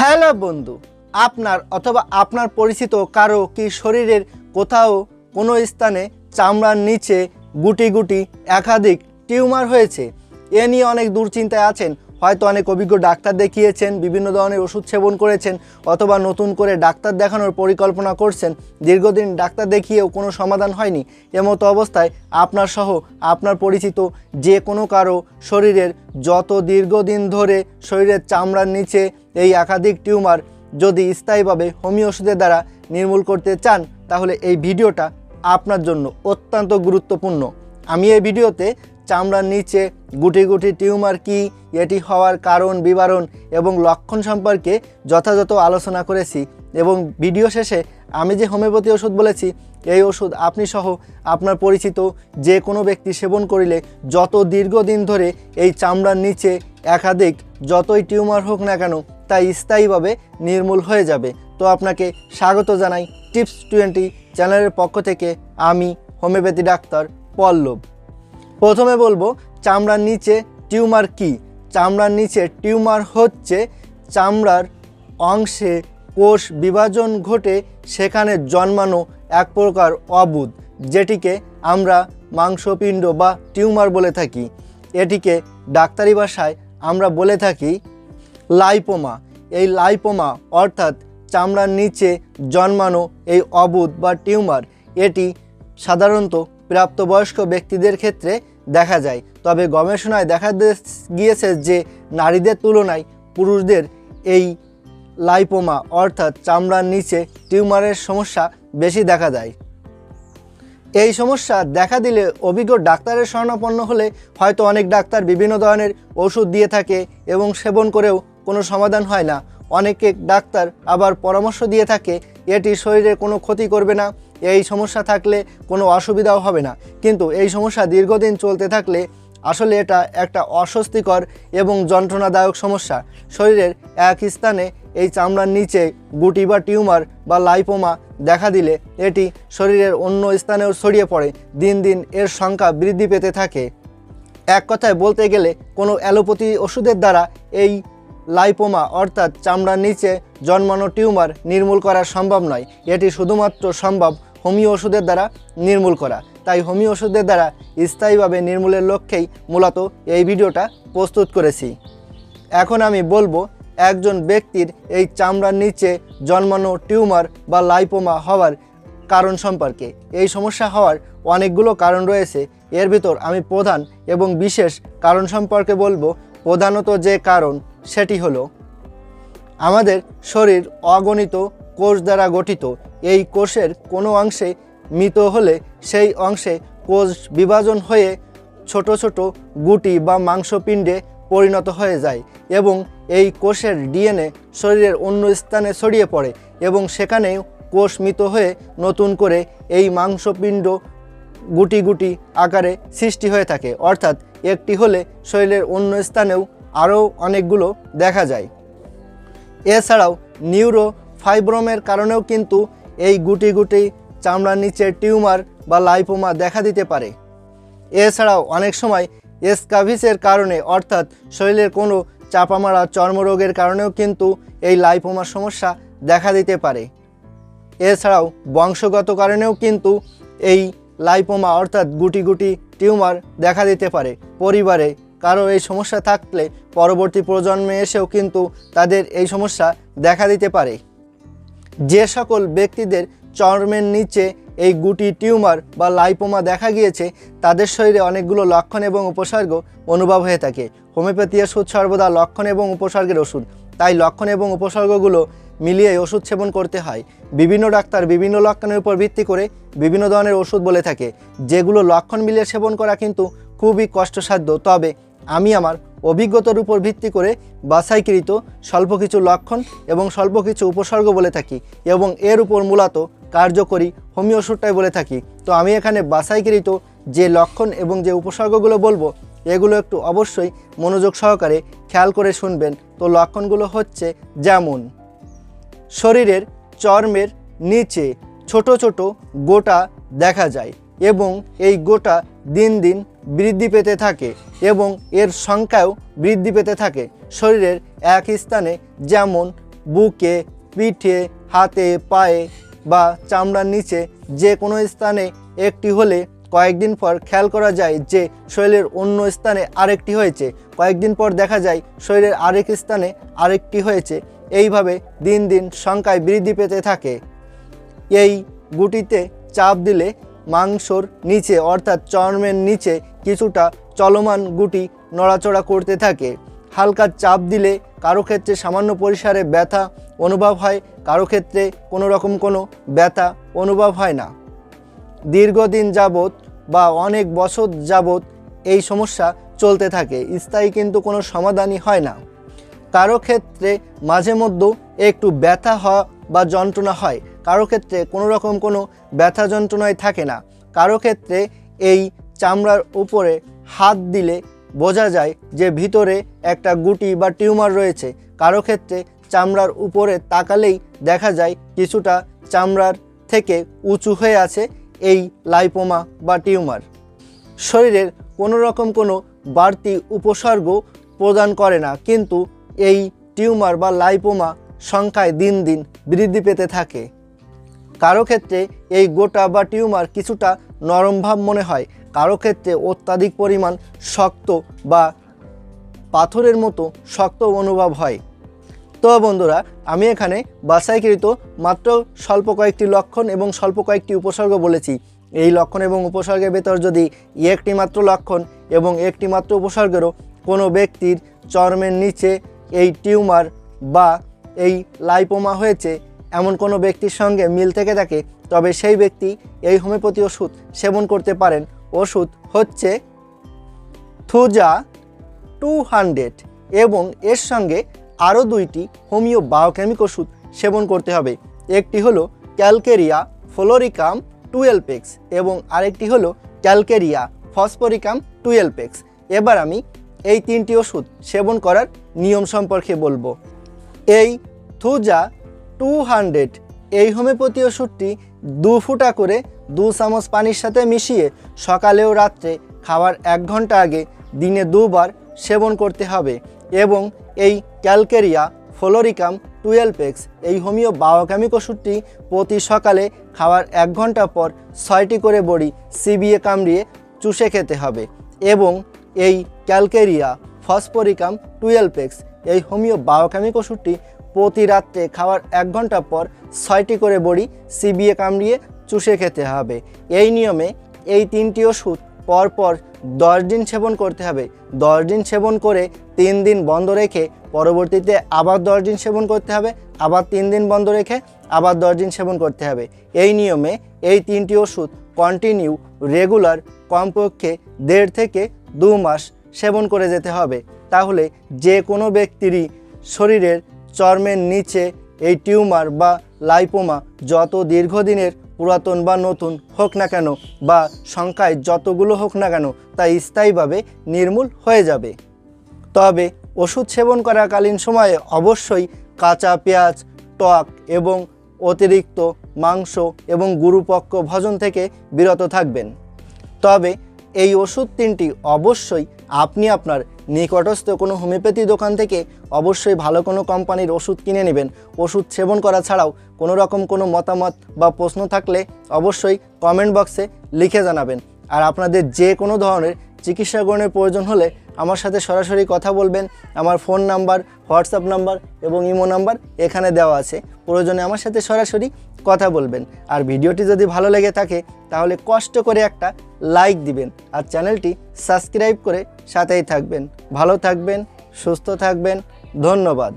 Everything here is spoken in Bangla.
হ্যালো বন্ধু, আপনার অথবা আপনার পরিচিত কারও কি শরীরের কোথাও কোনো স্থানে চামড়ার নিচে গুটি গুটি একাধিক টিউমার হয়েছে? এ নিয়ে অনেক দুশ্চিন্তায় আছেন। হয়তো অনেক অভিজ্ঞ ডাক্তার দেখিয়েছেন, বিভিন্ন ধরনের ওষুধ সেবন করেছেন, অথবা নতুন করে ডাক্তার দেখানোর পরিকল্পনা করছেন। দীর্ঘদিন ডাক্তার দেখিয়েও কোনো সমাধান হয়নি। এমতো অবস্থায় আপনার সহ আপনার পরিচিত যে কোনো কারও শরীরের যত দীর্ঘদিন ধরে শরীরের চামড়ার নিচে এই একাধিক টিউমার যদি স্থায়ীভাবে হোমিও ওষুধের দ্বারা নির্মূল করতে চান, তাহলে এই ভিডিওটা আপনার জন্য অত্যন্ত গুরুত্বপূর্ণ। আমি এই ভিডিওতে চামড়ার নিচে গুটি গুটি টিউমার কি, এটি হওয়ার কারণ, বিবরণ এবং লক্ষণ সম্পর্কে যথাযথ আলোচনা করেছি এবং ভিডিও শেষে আমি যে হোমিওপ্যাথি ওষুধ বলেছি, এই ওষুধ আপনি সহ আপনার পরিচিত যে কোনো ব্যক্তি সেবন করিলে যত দীর্ঘদিন ধরে এই চামড়ার নিচে একাধিক যতই টিউমার হোক না কেন তা স্থায়ীভাবে নির্মূল হয়ে যাবে। তো আপনাকে স্বাগত জানাই টিপস টোয়েন্টি চ্যানেলের পক্ষ থেকে আমি হোমিওপ্যাথি ডাক্তার পল্লব। প্রথমে বলব, চামড়ার নিচে টিউমার কি? চামড়ার নিচে টিউমার হচ্ছে চামড়ার অংশে কোষ বিভাজন ঘটে সেখানে জন্মানো এক প্রকার অবুধ, যেটিকে আমরা মাংসপিণ্ড বা টিউমার বলে থাকি। এটিকে ডাক্তারি ভাষায় আমরা বলে থাকি লাইপোমা। এই লাইপোমা অর্থাৎ চামড়ার নিচে জন্মানো এই অবুধ বা টিউমার, এটি সাধারণত প্রাপ্তবয়স্ক ব্যক্তিদের ক্ষেত্রে দেখা যায়। তবে গবেষণায় দেখা গিয়েছে যে নারীদের তুলনায় পুরুষদের এই লাইপোমা অর্থাৎ চামড়ার নিচে টিউমারের সমস্যা বেশি দেখা যায় এই সমস্যা দেখা দিলে অভিজ্ঞ ডাক্তারের শরণাপন্ন হলে হয়তো অনেক ডাক্তার বিভিন্ন ধরনের ওষুধ দিয়ে থাকে এবং সেবন করেও কোনো সমাধান হয় না। অনেকে ডাক্তার আবার পরামর্শ দিয়ে থাকে, এটি শরীরে কোনো ক্ষতি করবে না, এই সমস্যা থাকলে কোনো অসুবিধাও হবে না। কিন্তু এই সমস্যা দীর্ঘদিন চলতে থাকলে আসলে এটা একটা অস্বস্তিকর এবং যন্ত্রণাদায়ক সমস্যা। শরীরের এক স্থানে এই চামড়ার নিচে গুটি বা টিউমার বা লাইপোমা দেখা দিলে এটি শরীরের অন্য স্থানেও ছড়িয়ে পড়ে, দিন দিন এর সংখ্যা বৃদ্ধি পেতে থাকে। এক কথায় বলতে গেলে কোনো অ্যালোপ্যাথি ওষুধের দ্বারা এই লাইপোমা, অর্থাৎ চামড়ার নিচে জন্মানো টিউমার নির্মূল করা সম্ভব নয়। এটি শুধুমাত্র সম্ভব হোমিও ওষুধের দ্বারা নির্মূল করা। তাই হোমিও ওষুধের দ্বারা স্থায়ীভাবে নির্মূলের লক্ষ্যেই মূলত এই ভিডিওটা প্রস্তুত করেছি। এখন আমি বলব, একজন ব্যক্তির এই চামড়ার নিচে জন্মানো টিউমার বা লাইপোমা হওয়ার কারণ সম্পর্কে। এই সমস্যা হওয়ার অনেকগুলো কারণ রয়েছে। এর ভিতর আমি প্রধান এবং বিশেষ কারণ সম্পর্কে বলব। প্রধানত যে কারণ, সেটি হলো, আমাদের শরীর অগণিত কোষ দ্বারা গঠিত। এই কোষের কোনো অংশে মৃত হলে সেই অংশে কোষ বিভাজন হয়ে ছোট ছোট গুটি বা মাংসপিণ্ডে পরিণত হয়ে যায় এবং এই কোষের ডিএনএ শরীরের অন্য স্থানে ছড়িয়ে পড়ে এবং সেখানেও কোষ মৃত হয়ে নতুন করে এই মাংসপিণ্ড গুটি গুটি আকারে সৃষ্টি হয়ে থাকে। অর্থাৎ একটি হলে শরীরের অন্য স্থানেও আরও অনেকগুলো দেখা যায়। এছাড়াও নিউরো ফাইব্রোমের কারণেও কিন্তু এই গুটি গুটি চামড়ার নিচে টিউমার বা লাইপোমা দেখা দিতে পারে। এছাড়াও অনেক সময় এসকাভিসের কারণে, অর্থাৎ শরীরের কোনো চাপামারা, চর্মরোগের কারণেও কিন্তু এই লাইপোমার সমস্যা দেখা দিতে পারে। এছাড়াও বংশগত কারণেও কিন্তু এই লাইপোমা, অর্থাৎ গুটি গুটি টিউমার দেখা দিতে পারে। পরিবারে। কারও এই সমস্যা থাকলে পরবর্তী প্রজন্মে এসেও কিন্তু তাদের এই সমস্যা দেখা দিতে পারে। যে সকল ব্যক্তিদের চর্মের নিচে এই গুটি টিউমার বা লাইপোমা দেখা গিয়েছে, তাদের শরীরে অনেকগুলো লক্ষণ এবং উপসর্গ অনুভব হয়ে থাকে। হোমিওপ্যাথি ওষুধ সর্বদা লক্ষণ এবং উপসর্গের ওষুধ। তাই লক্ষণ এবং উপসর্গগুলো মিলিয়ে ওষুধ সেবন করতে হয়। বিভিন্ন ডাক্তার বিভিন্ন লক্ষণের উপর ভিত্তি করে বিভিন্ন ধরনের ওষুধ বলে থাকে। যেগুলো লক্ষণ মিলিয়ে সেবন করা কিন্তু খুবই কষ্টসাধ্য। তবে আমি আমার অভিজ্ঞতার উপর ভিত্তি করে বাছাইকৃত স্বল্প কিছু লক্ষণ এবং স্বল্প কিছু উপসর্গ বলে থাকি এবং এর উপর মূলত কার্যকরী হোমিও ওষুধটাই বলে থাকি। তো আমি এখানে বাছাইকৃত যে লক্ষণ এবং যে উপসর্গগুলো বলব, এগুলো একটু অবশ্যই মনোযোগ সহকারে খেয়াল করে শুনবেন। তো লক্ষণগুলো হচ্ছে যেমন, শরীরের চর্মের নিচে ছোট ছোট গোটা দেখা যায় এবং এই গোটা দিন দিন বৃদ্ধি পেতে থাকে এবং এর সংখ্যাও বৃদ্ধি পেতে থাকে। শরীরের এক স্থানে যেমন বুকে, পিঠে, হাতে, পায়ে বা চামড়ার নিচে যে কোনো স্থানে একটি হলে কয়েকদিন পর খেয়াল করা যায় যে শরীরের অন্য স্থানে আরেকটি হয়েছে। কয়েকদিন পর দেখা যায় শরীরের আরেক স্থানে আরেকটি হয়েছে। এইভাবে দিন দিন সংখ্যায় বৃদ্ধি পেতে থাকে। এই গুটিতে চাপ দিলে মাংসর নিচে, অর্থাৎ চর্মের নিচে কিছুটা চলমান গুটি নড়াচড়া করতে থাকে। হালকা চাপ দিলে কারও ক্ষেত্রে সামান্য পরিসরে ব্যথা অনুভব হয় কারও ক্ষেত্রে কোনো রকম কোনো ব্যথা অনুভব হয় না। দীর্ঘদিন যাবত বা অনেক বছর যাবত এই সমস্যা চলতে থাকে, স্থায়ী কিন্তু কোনো সমাধানই হয় না। কারও ক্ষেত্রে মাঝে মধ্যে একটু ব্যথা হওয়া বা যন্ত্রণা হয় কারও ক্ষেত্রে কোনো রকম কোনো ব্যথা যন্ত্রণায় থাকে না। কারও ক্ষেত্রে এই চামড়ার উপরে হাত দিলে বোঝা যায় যে ভিতরে একটা গুটি বা টিউমার রয়েছে। কারও ক্ষেত্রে চামড়ার উপরে তাকালেই দেখা যায় কিছুটা চামড়ার থেকে উঁচু হয়ে আছে এই লাইপোমা বা টিউমার। শরীরের কোনো রকম কোনো বাড়তি উপসর্গ প্রদান করে না, কিন্তু এই টিউমার বা লাইপোমা সংখ্যায় দিন দিন বৃদ্ধি পেতে থাকে। কারও ক্ষেত্রে এই গোটা বা টিউমার কিছুটা নরম ভাব মনে হয়। কারও ক্ষেত্রে অত্যাধিক পরিমাণ শক্ত বা পাথরের মতো শক্ত অনুভব হয়। তো বন্ধুরা, আমি এখানে বাছাইকৃত মাত্র স্বল্প কয়েকটি লক্ষণ এবং স্বল্প কয়েকটি উপসর্গ বলেছি। এই লক্ষণ এবং উপসর্গের ভেতর যদি একটি মাত্র লক্ষণ এবং একটি মাত্র উপসর্গেরও কোনো ব্যক্তির চর্মের নিচে এই টিউমার বা এই লাইপোমা হয়েছে এমন কোনো ব্যক্তির সঙ্গে মিল থেকে থাকে, তবে সেই ব্যক্তি এই হোমিওপ্যাথি ওষুধ সেবন করতে পারেন। ওষুধ হচ্ছে থুজা টু হান্ড্রেড এবং এর সঙ্গে আরও দুইটি হোমিও বায়োকেমিক ওষুধ সেবন করতে হবে। একটি হলো ক্যালকেরিয়া ফ্লোরিকাম টুয়েলপেক্স এবং আরেকটি হলো ক্যালকেরিয়া ফসফরিকাম টুয়েলপেক্স এবার আমি এই তিনটি ওষুধ সেবন করার নিয়ম সম্পর্কে বলব। এই থুজা টু হান্ড্রেড। এই হোমিওপ্যাথি ওষুধটি দু ফুটা করে দু চামচ পানির সাথে মিশিয়ে সকালে ও রাত্রে খাওয়ার এক ঘণ্টা আগে দিনে দুবার সেবন করতে হবে এবং এই ক্যালকেরিয়া ফ্লোরিকাম টুয়েলপেক্স এই হোমিও বায়োকেমিক ওষুধটি প্রতি সকালে খাওয়ার এক ঘণ্টা পর ছয়টি করে বড়ি সিবিয়ে কামড়িয়ে চুষে খেতে হবে এবং এই ক্যালকেরিয়া ফসফরিকাম টুয়েলপেক্স এই হোমিও বায়োকেমিক ওষুধটি প্রতি রাত্রে খাওয়ার এক ঘণ্টা পর ছয়টি করে বড়ি সিবিয়ে কামড়িয়ে চুষে খেতে হবে। এই নিয়মে এই তিনটি ওষুধ পরপর দশ দিন সেবন করতে হবে। দশ দিন সেবন করে তিন দিন বন্ধ রেখে পরবর্তীতে আবার দশ দিন সেবন করতে হবে, আবার তিন দিন বন্ধ রেখে আবার দশ দিন সেবন করতে হবে। এই নিয়মে এই তিনটি ওষুধ কন্টিনিউ রেগুলার কমপক্ষে দেড় থেকে দু মাস সেবন করে যেতে হবে। তাহলে যে কোনো ব্যক্তিরই শরীরের চর্মের নিচে এই টিউমার বা লাইপোমা যত দীর্ঘদিনের পুরাতন বা নতুন হোক না কেন বা সংখ্যায় যতগুলো হোক না কেন তা স্থায়ীভাবে নির্মূল হয়ে যাবে। তবে ওষুধ সেবন করাকালীন সময়ে অবশ্যই কাঁচা পেঁয়াজ, টক এবং অতিরিক্ত মাংস এবং গুরুপক্ষ ভজন থেকে বিরত থাকবেন। তবে এই ওষুধ তিনটি অবশ্যই আপনি আপনার নিকটস্থ কোনো হোমিওপ্যাথি দোকান থেকে অবশ্যই ভালো কোনো কোম্পানির ওষুধ কিনে নেবেন। ওষুধ সেবন করা ছাড়াও কোনো রকম কোনো মতামত বা প্রশ্ন থাকলে অবশ্যই কমেন্ট বক্সে লিখে জানাবেন। আর আপনাদের যে কোনো ধরনের চিকিৎসা গ্রহণের প্রয়োজন হলে আমার সাথে সরাসরি কথা বলবেন। আমার ফোন নাম্বার, হোয়াটসঅ্যাপ নাম্বার এবং ইমো নাম্বার এখানে দেওয়া আছে। প্রয়োজনে আমার সাথে সরাসরি কথা বলবেন। আর ভিডিওটি যদি ভালো লেগে থাকে, তাহলে কষ্ট করে একটা লাইক দিবেন আর চ্যানেলটি সাবস্ক্রাইব করে সাথেই থাকবেন। ভালো থাকবেন, সুস্থ থাকবেন, ধন্যবাদ।